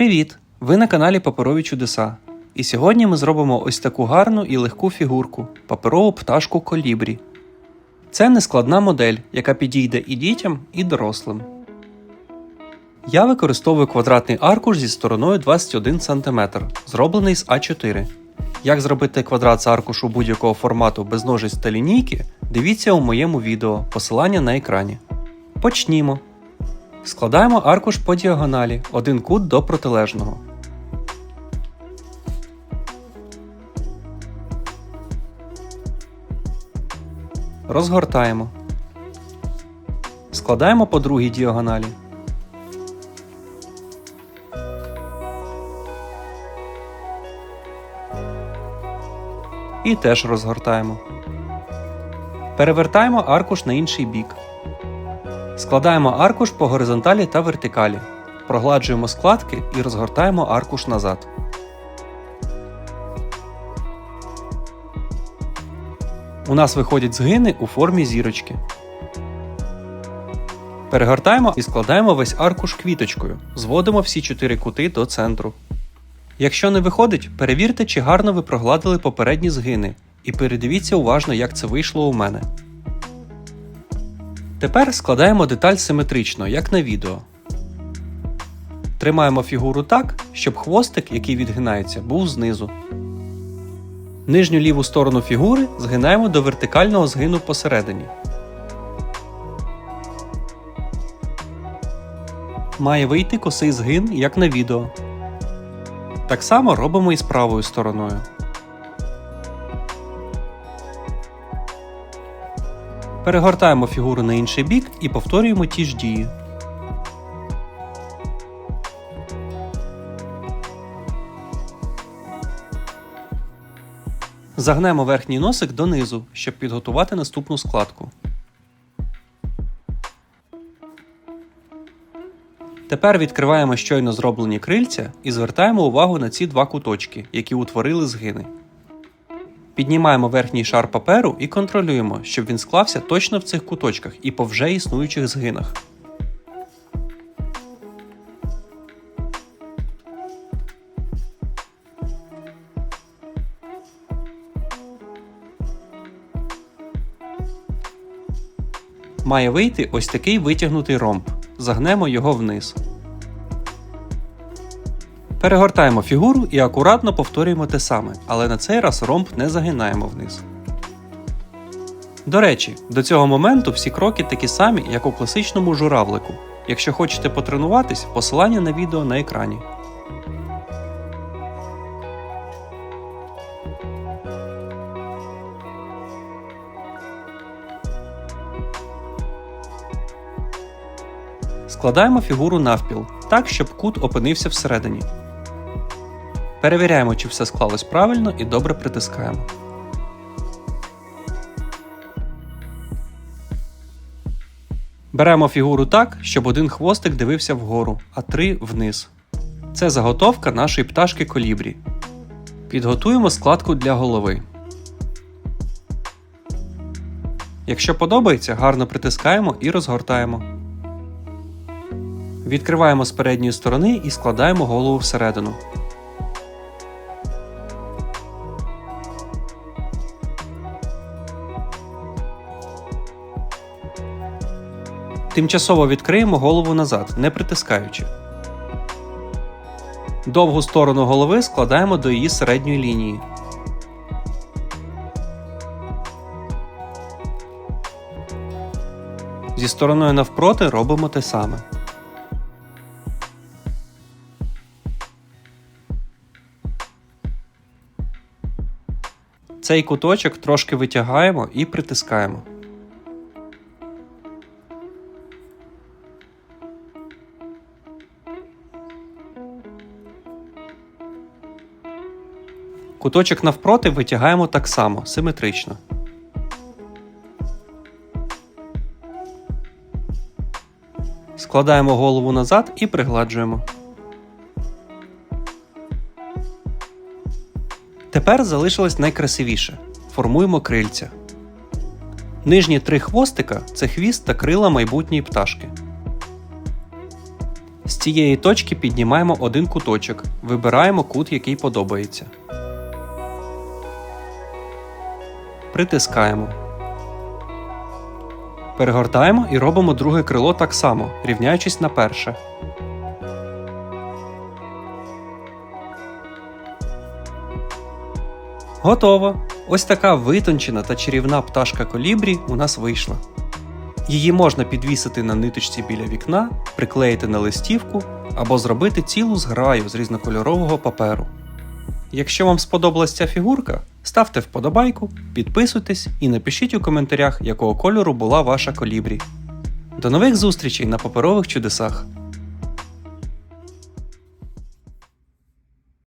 Привіт! Ви на каналі Паперові Чудеса. І сьогодні ми зробимо ось таку гарну і легку фігурку паперову пташку колібрі. Це нескладна модель, яка підійде і дітям, і дорослим. Я використовую квадратний аркуш зі стороною 21 см, зроблений з А4. Як зробити квадрат з аркушу будь-якого формату без ножиць та лінійки, дивіться у моєму відео, посилання на екрані. Почнімо. Складаємо аркуш по діагоналі, один кут до протилежного. Розгортаємо. Складаємо по другій діагоналі. І теж розгортаємо. Перевертаємо аркуш на інший бік. Складаємо аркуш по горизонталі та вертикалі. Прогладжуємо складки і розгортаємо аркуш назад. У нас виходять згини у формі зірочки. Перегортаємо і складаємо весь аркуш квіточкою. Зводимо всі чотири кути до центру. Якщо не виходить, перевірте, чи гарно ви прогладили попередні згини, і передивіться уважно, як це вийшло у мене. Тепер складаємо деталь симетрично, як на відео. Тримаємо фігуру так, щоб хвостик, який відгинається, був знизу. Нижню ліву сторону фігури згинаємо до вертикального згину посередині. Має вийти косий згин, як на відео. Так само робимо і з правою стороною. Перегортаємо фігуру на інший бік і повторюємо ті ж дії. Загнемо верхній носик донизу, щоб підготувати наступну складку. Тепер відкриваємо щойно зроблені крильця і звертаємо увагу на ці два куточки, які утворили згини. Піднімаємо верхній шар паперу і контролюємо, щоб він склався точно в цих куточках і по вже існуючих згинах. Має вийти ось такий витягнутий ромб. Загнемо його вниз. Перегортаємо фігуру і акуратно повторюємо те саме, але на цей раз ромб не загинаємо вниз. До речі, до цього моменту всі кроки такі самі, як у класичному журавлику. Якщо хочете потренуватись, посилання на відео на екрані. Складаємо фігуру навпіл, так, щоб кут опинився всередині. Перевіряємо, чи все склалось правильно і добре притискаємо. Беремо фігуру так, щоб один хвостик дивився вгору, а три вниз. Це заготовка нашої пташки колібрі. Підготуємо складку для голови. Якщо подобається, гарно притискаємо і розгортаємо. Відкриваємо з передньої сторони і складаємо голову всередину. Тимчасово відкриємо голову назад, не притискаючи. Довгу сторону голови складаємо до її середньої лінії. Зі стороною навпроти робимо те саме. Цей куточок трошки витягаємо і притискаємо. Куточок навпроти витягаємо так само, симетрично. Складаємо голову назад і пригладжуємо. Тепер залишилось найкрасивіше. Формуємо крильця. Нижні три хвостика це хвіст та крила майбутньої пташки. З цієї точки піднімаємо один куточок, вибираємо кут, який подобається. Притискаємо. Перегортаємо і робимо друге крило так само, рівняючись на перше. Готово! Ось така витончена та чарівна пташка колібрі у нас вийшла. Її можна підвісити на ниточці біля вікна, приклеїти на листівку або зробити цілу зграю з різнокольорового паперу. Якщо вам сподобалась ця фігурка, ставте вподобайку, підписуйтесь і напишіть у коментарях, якого кольору була ваша колібрі. До нових зустрічей на паперових чудесах!